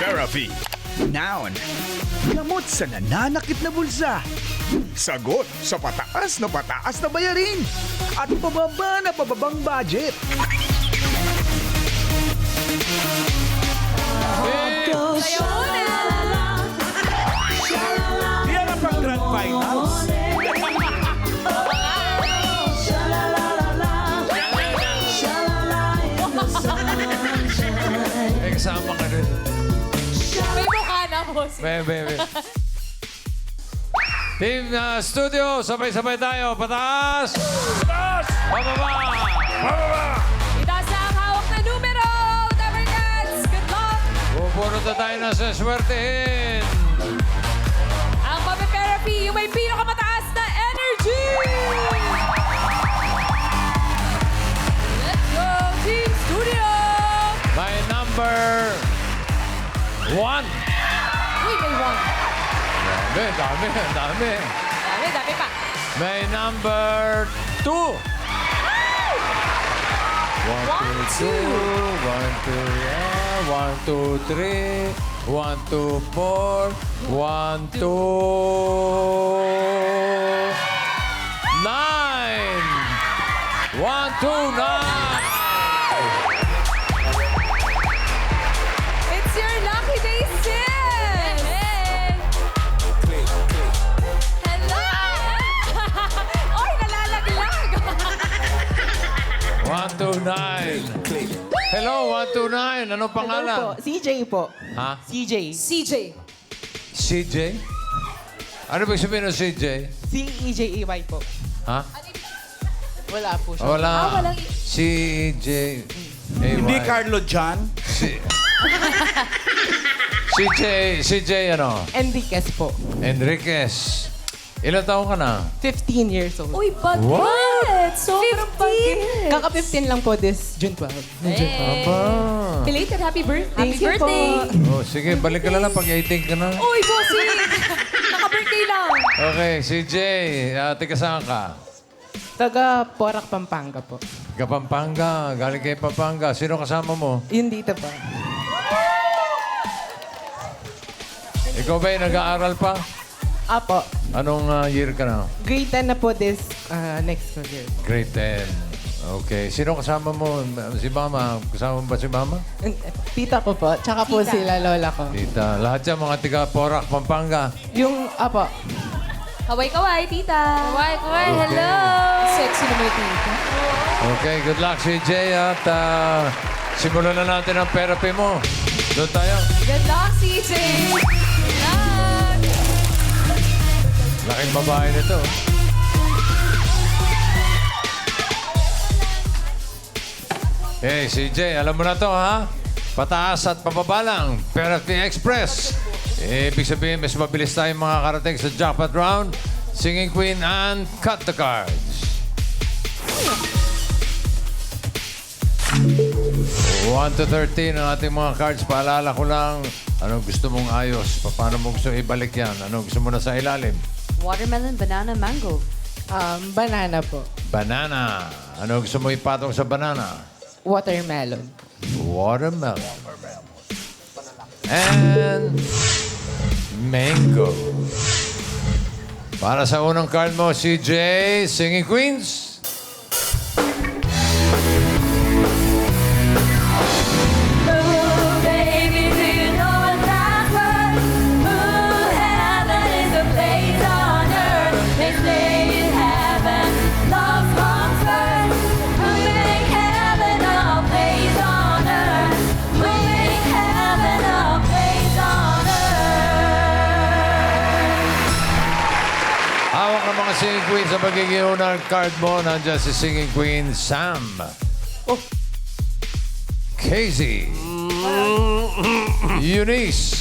Therapy. Noun. Gamot sa nananakit na bulsa. Sagot sa pataas na pataas na bayarin. At pababa na pababang budget. Yan boss. May, may, may. Team uh, studio, sabay-sabay tayo. Pataas! Pataas! Pababa! Pababa! Itaas na ang hawak na numero. Cats. Good luck. Pupurot na tayo na sa swertehin. Ang Puppet Therapy, yung may pinakamataas na energy. Let's go, Team Studio. By number one. Dami, dami, dami. Dami, dami pa. May number two. One, One, two, two. One, two, yeah. One, two, three. One, two, four. One, two, nine. One, two, nine. One, two, nine. Hello, one, two, nine. Anong Hello po. pangalan? CJ po. Ha? CJ. CJ. CJ? Ano ba sabihin ng CJ? C-E-J-E-Y po. Ha? Wala po siya. Wala. Ah, walang CJ. Hindi Carlo John. Si... CJ, CJ ano? Enriquez po. Enriquez. Ilan taon ka na? 15 years old. Uy, bagit. Sobrang bagit. Kaka-15 lang po this June 12. No, June 12. Aba. Belated happy birthday. Happy birthday. Oh, sige, balik ka na lang pag 18 ka na. Uy, bossing. Naka-birthday lang. Okay, CJ, uh, tika saan ka? Taga Porac, Pampanga po. Kapampanga, galing kay Pampanga. Sino kasama mo? Yun dito po. Ikaw ba yung nag-aaral pa? Apo. Anong uh, year ka na? Grade 10 na po this uh, next year. Grade 10. Okay. Sino kasama mo? Si Mama. Kasama mo ba si Mama? And, eh, Tita ko po. Tsaka po Tita. sila lola ko. Tita. Lahat yan mga tiga Porac, Pampanga. Yung, apo. Kaway-kaway, tita. Kaway-kaway, hello. Sexy naman yung tita. Okay, good luck CJ at uh, simulan na natin ang therapy mo. Doon tayo. Good luck, CJ. Good luck. Laking babae nito. Hey, CJ, alam mo na to, ha? Pataas at pababa lang. Therapy Express. Ibig sabihin, mas mabilis tayong mga karating sa jackpot round. Singing Queen and Cut the Cards. 1 to 13 ang ating mga cards. Paalala ko lang, anong gusto mong ayos? Paano mo gusto ibalik yan? Anong gusto mo na sa ilalim? Watermelon, banana, mango. Um, banana po. Banana. Ano gusto mo ipatong sa banana? Watermelon. Watermelon. And mango. Para sa unang card mo, CJ, Singing Queens. Sa magiging unang card mo. Nandiyan si Singing Queen Sam. Oh. Casey. Eunice.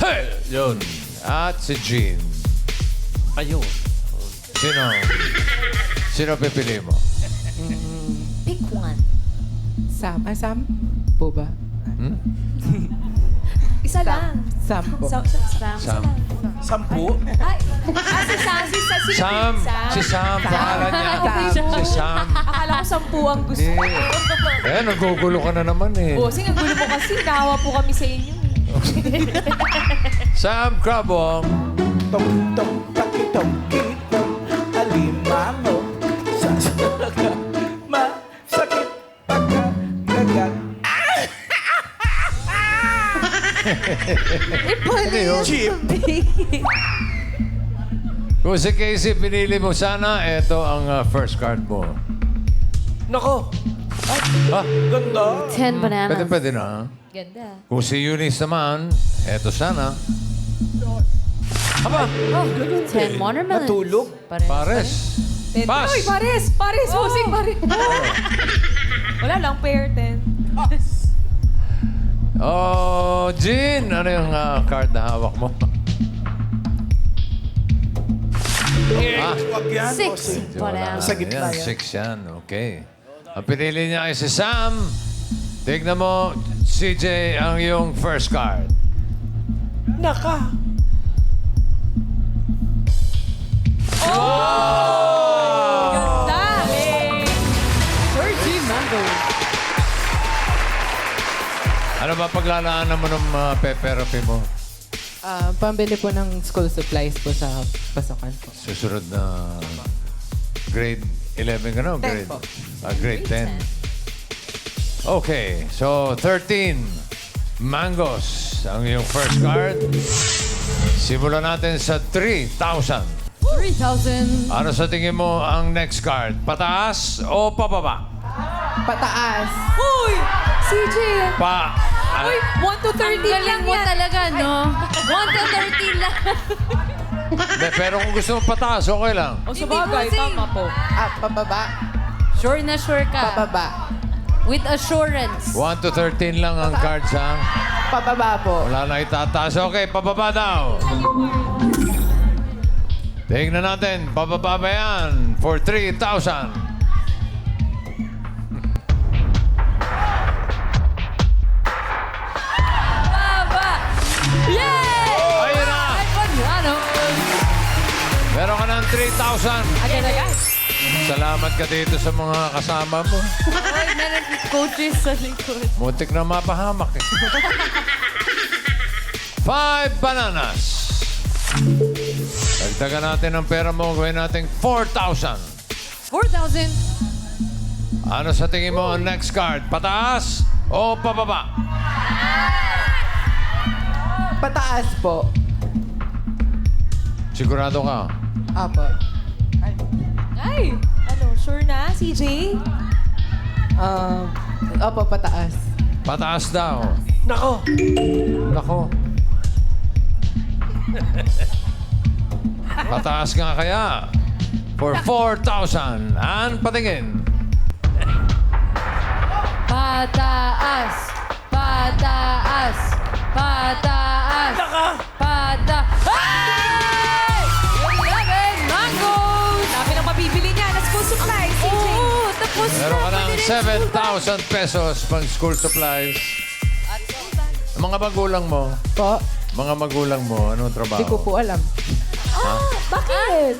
Hey! Yun. At si Jean. Ayun. Sino? Sino pipili mo? Pick one. Sam. Ah, Sam? Po ba? Isa lang. Sam po. Sam. Sam. Sam. Sampu. Ay, ah, si Sam. Si, si, si, Sam. Si Sam. Pangalan niya. Okay. Si Sam. Akala ko sampu ang gusto. Eh, eh, nagugulo ka na naman eh. Bossing, ang gulo mo kasi. Nawa po kami sa inyo. eh. Sam Crabong. Tok, tok, taki, tok, kitong, Yun? Chip. Kung si Casey pinili mo sana, ito ang uh, first card mo. Nako, Ha? ganda. Ten bananas. Pwede, pwede na. Ganda. Kung si Eunice naman, eto sana. Aba, Oh, ten watermelons. Natulog. Pares. pares. Pass. Uy, pares! Pares! Husing pares! Wala lang, pair 10. Oh, Jean, ano yung uh, card na hawak mo? ah, Wag yan. Six. Sa gitna yan. Six yan, okay. Ang pinili niya ay si Sam. Tignan mo, CJ, ang yung first card. Naka. Ano ba paglalaanan mo ng uh, peperapi mo? Ah, pambili po ng school supplies po sa pasokan po. Susunod na grade 11 ka na? o Grade, po. Ah, grade 10. Okay, so 13 mangoes ang iyong first card. Simulan natin sa 3,000. 3,000. Ano sa tingin mo ang next card? Pataas o pababa? Pataas! Uy! CJ! Pa... Uy, 1 to 30 lang Galing mo yan. talaga, no? 1 to 13 lang. de, pero kung gusto mo pataas, okay lang. O sa Hindi bagay, husing. tama po. Ah, pababa. Sure na sure ka. Pababa. With assurance. 1 to 13 lang ang cards, ha? Pababa po. Wala na itataas. Okay, pababa daw. Tingnan natin, pababa ba yan for 3,000? 3,000. Salamat ka dito sa mga kasama mo. Oy, meron coaches sa likod. Muntik na mapahamak eh. Five bananas. Dagdagan natin ang pera mo. Gawin natin 4,000. 4,000. Ano sa tingin mo ang next card? Pataas o pababa? Pataas po. Sigurado ka? Apo. Ay! Ano, sure na, CJ? Um, opo, pataas. Pataas daw. Nako. Nako. Pataas nga kaya. For 4,000. An patingin. Pataas! 7,000 pesos pang school supplies. Mga magulang mo, Po, mga magulang mo, anong trabaho? di ko po alam. Bakit?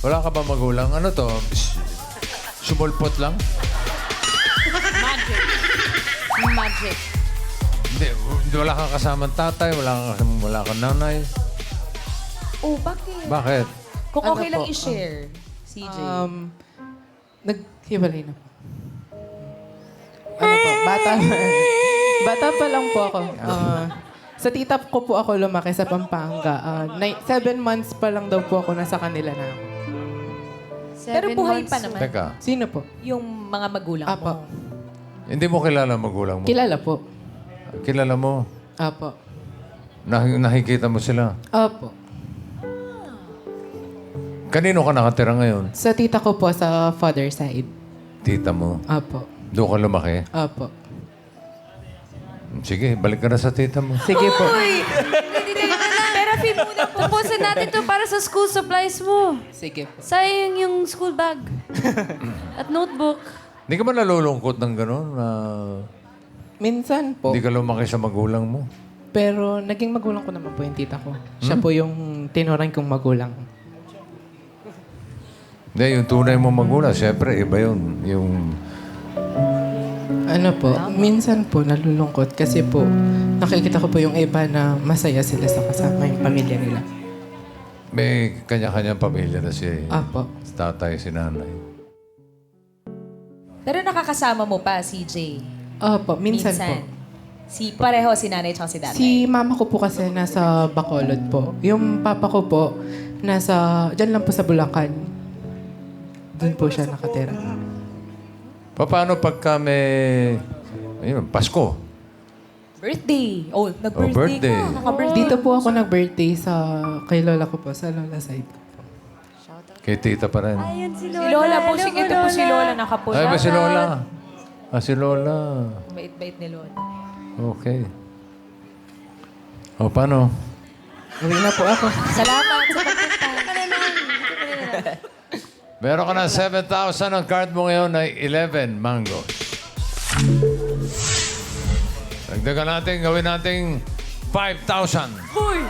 Wala ka ba magulang? Ano to? S- Sumulpot lang? Magic. Magic. Hindi, hindi, wala kang kasamang tatay, wala kang, wala kang nanay. Oh, bakit? Bakit? Kung Ano okay lang po? i-share, CJ. Um, naghiwalay na po. Ano po, bata Bata pa lang po ako. Ah, sa tita ko po ako lumaki sa Pampanga. Ah, nine- seven months pa lang daw po ako nasa kanila na. Pero Seven buhay months pa naman. Teka, Sino po? Yung mga magulang Apo. mo. hindi mo kilala magulang mo? Kilala po. Kilala mo? Apo. Nah- nakikita mo sila? Apo. Kanino ka nakatira ngayon? Sa tita ko po sa father side. Tita mo. Apo. Doon ka lumaki? Apo. Sige, balik ka na sa tita mo. Sige po. Therapy muna po. Tapusin natin to para sa school supplies mo. Sige po. Sayang yung school bag. At notebook. Hindi ka ba nalulungkot ng gano'n na Minsan po. hindi ka lumaki sa magulang mo? Pero naging magulang ko naman po yung tita ko. Siya po yung tinuran kong magulang. Hindi, yung tunay mo magulang, siyempre, iba yun. Yung... Ano po, minsan po nalulungkot kasi po nakikita ko po yung iba na masaya sila sa kasama yung pamilya nila. May kanya-kanyang pamilya na si Apo. tatay, si nanay. Pero nakakasama mo pa, CJ. Opo, minsan, po. Si pareho si nanay at si tatay. Si mama ko po kasi nasa Bacolod po. Yung papa ko po, nasa, dyan lang po sa Bulacan. Doon po siya nakatira. Paano pagka may... Ayun, Pasko. birthday. Oh, nag-birthday Oh, birthday. ka. Naka-birthday. Dito po ako nag-birthday sa, kay lola ko po, sa lola side ko po. Kay tita pa rin. Si Lola po, si ito po si Lola nakapula. Ay, ba si Lola? Ah, si Lola. Bait-bait ni Lola. Okay. O, paano? Uwi na po ako. Salamat sa pagpunta. Meron ka na 7,000. Ang card mo ngayon ay 11 mango. Dagdagan natin, gawin natin 5,000. Uy!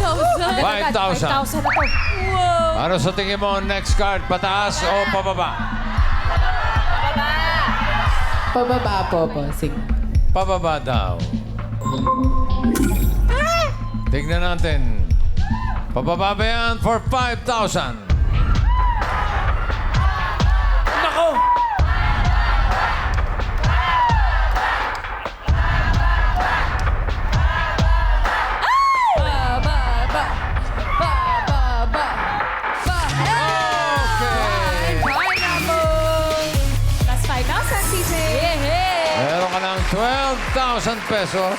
5,000! 5,000. 5,000 na to. Ano sa tingin mo next card? Pataas o pababa? Pababa po po. Sige. Pababa daw. Tignan natin. Pababa ba yan for 5,000? Nako! Ba, ba, ba. Ba, ba, ba. Ba. Okay. Pineapple! Plus 5,000, CJ. Yeah! Meron ka ng 12,000 pesos.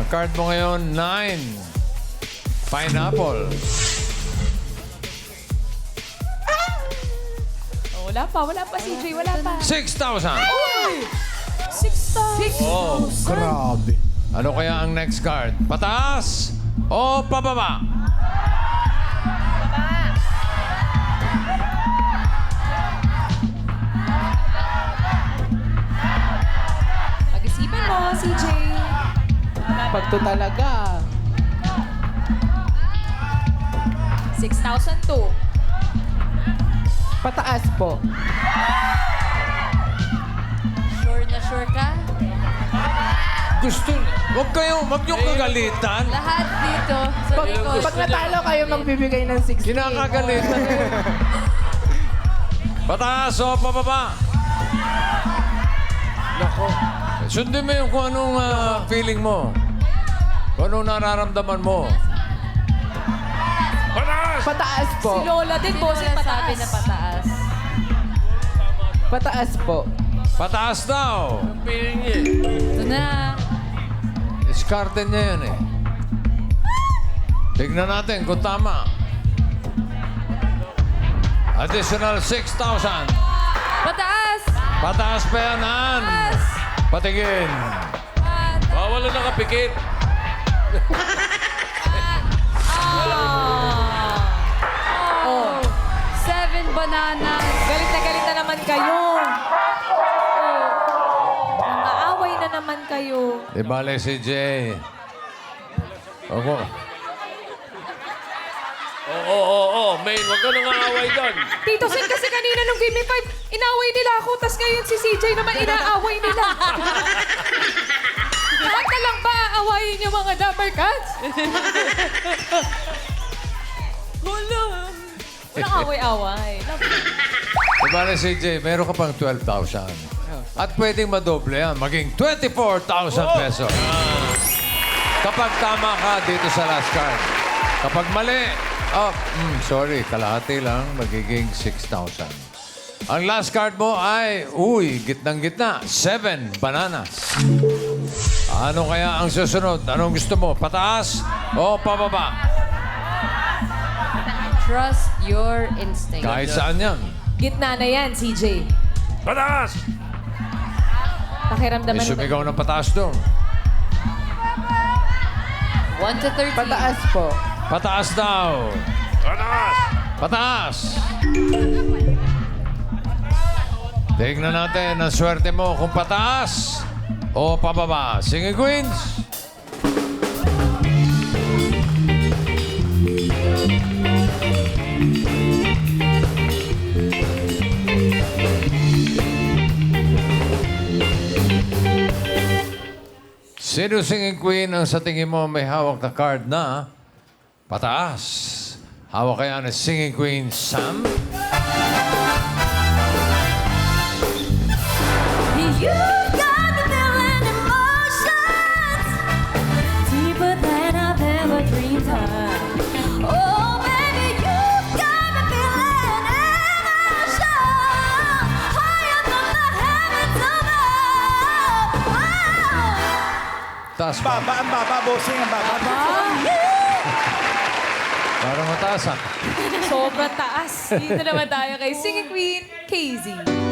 Ang card mo ngayon, 9. Pineapple. Wala pa, wala pa, CJ. Wala pa. 6,000. 6,000. Oh, Grabe. ano kaya ang next card? Pataas o pababa? Pag-isipan mo, CJ. Pag to talaga. 6,000 to. Pataas po. Sure na sure ka? Gusto, huwag kayo, huwag niyong kagalitan. Lahat dito sa Pag, likod. pag natalo kayo, magbibigay ng 60. Kinakagalitan. Pataas o pababa? Nako! Sundin mo yung kung anong ah, feeling mo. Kung anong nararamdaman mo. Pataas! Pataas Si po. Lola din, Lola pataas. sabi na pataas. Pataas po. Pataas daw. Piling niya eh. Ito na. Diskarte niya yan eh. Tignan natin kung tama. Additional 6,000. Pataas! Pataas pa yan, Han. Pataas! Patingin. Bawal na nakapikit. Oh! Seven bananas! Galit na galit na naman kayo. Nangaaway na naman kayo. Di bale si Jay. Ako. Oo, oo, oo. Oh, Main, huwag ka nang aaway doon. Tito Sen kasi kanina nung Game 5, inaaway nila ako, tas ngayon si CJ naman inaaway nila. Lahat na lang ba aawayin yung mga Dapper Cats? Wala. Walang away-away. Bale si Jay, meron ka pang 12,000. At pwedeng madoble yan, maging 24,000 pesos. Kapag tama ka dito sa last card. Kapag mali, oh, mm, sorry, kalahati lang, magiging 6,000. Ang last card mo ay, uy, gitnang-gitna, 7 bananas. Ano kaya ang susunod? Anong gusto mo? Pataas o pababa? Trust your instinct. Kahit saan yan. Gitna na yan, CJ. Pataas! Pakiramdaman May mo. sumigaw ng pataas doon. 1 to 13. Pataas po. Pataas daw. Pataas! Pataas! Tingnan natin ang swerte mo kung pataas o pababa. Sige, Queens! Sino singing queen ang sa tingin mo may hawak na card na pataas? Hawak kaya ni singing queen Sam? You! Oh. Taas ba? Baba, ang baba, bossing, ang baba. Parang mataas ah. Sobrang taas. Dito naman tayo kay Singing Queen, KZ.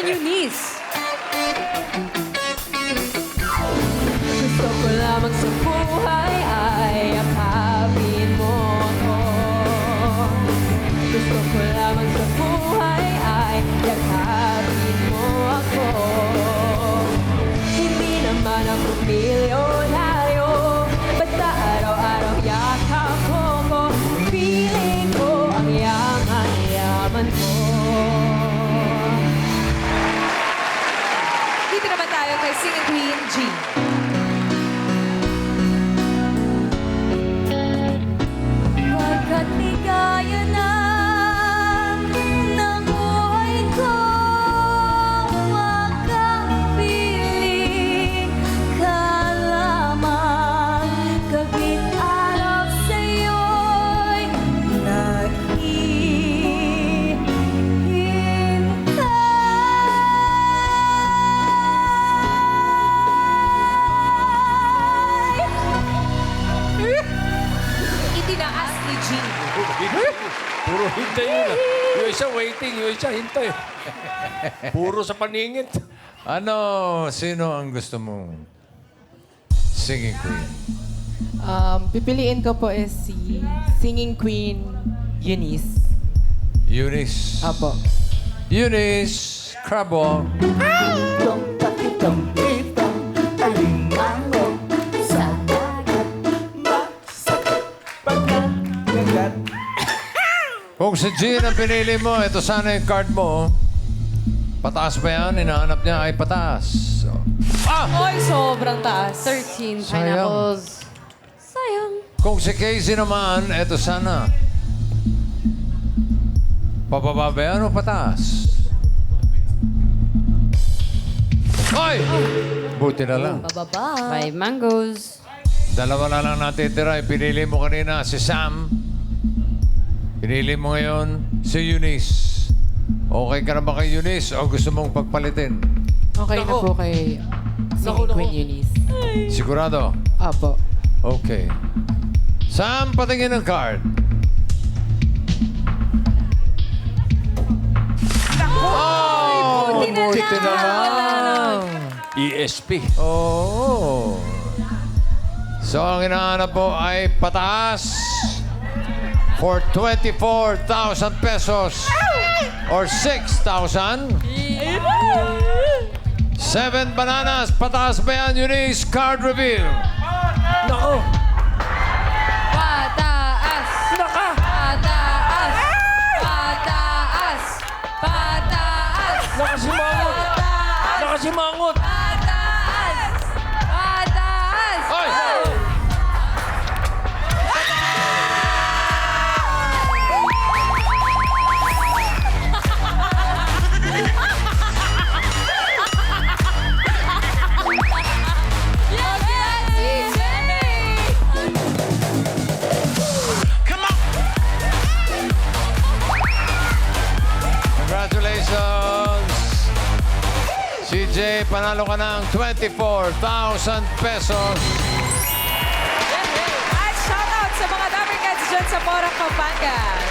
Queen Eunice. Gusto ko lamang sa buhay ay yakapin mo ako. Gusto ko lamang sa buhay ay yakapin mo ako. Hindi naman ako milyonaryo Puro sa paningit. Ano, sino ang gusto mong singing queen? Um, pipiliin ko po is si Singing Queen Eunice. Eunice. Apo. Eunice Crabwalk. Kung si Jean ang pinili mo, ito sana yung card mo. Pataas ba yan? Hinahanap niya ay pataas. So, Oy, sobrang taas. 13 Sayang. pineapples. Sayang kung si Casey naman, ito sana. Pababa ba yan o pataas? Ay! Buti na lang. Bababa 5 mangoes. Dalawa na lang natitira. Pinili mo kanina si Sam. Pinili mo ngayon si Eunice. Okay ka na ba kay Eunice o gusto mong pagpalitin? Okay na po kay Singing Queen Eunice. Sigurado? Apo. Okay. Sam, patingin ng card. Oh! buti na buti na lang. ESP. Oo. So, ang hinahanap po ay pataas for 24,000 pesos or 6,000. Seven bananas. Pataas ba yan, Eunice? Card reveal. Nako! Pataas! Naka! Pataas! Pataas! Pataas! Nakasimangot! Nakasimangot! Ng 24,000 pesos. At shoutout sa mga Damercats dyan sa Porang, Pampanga.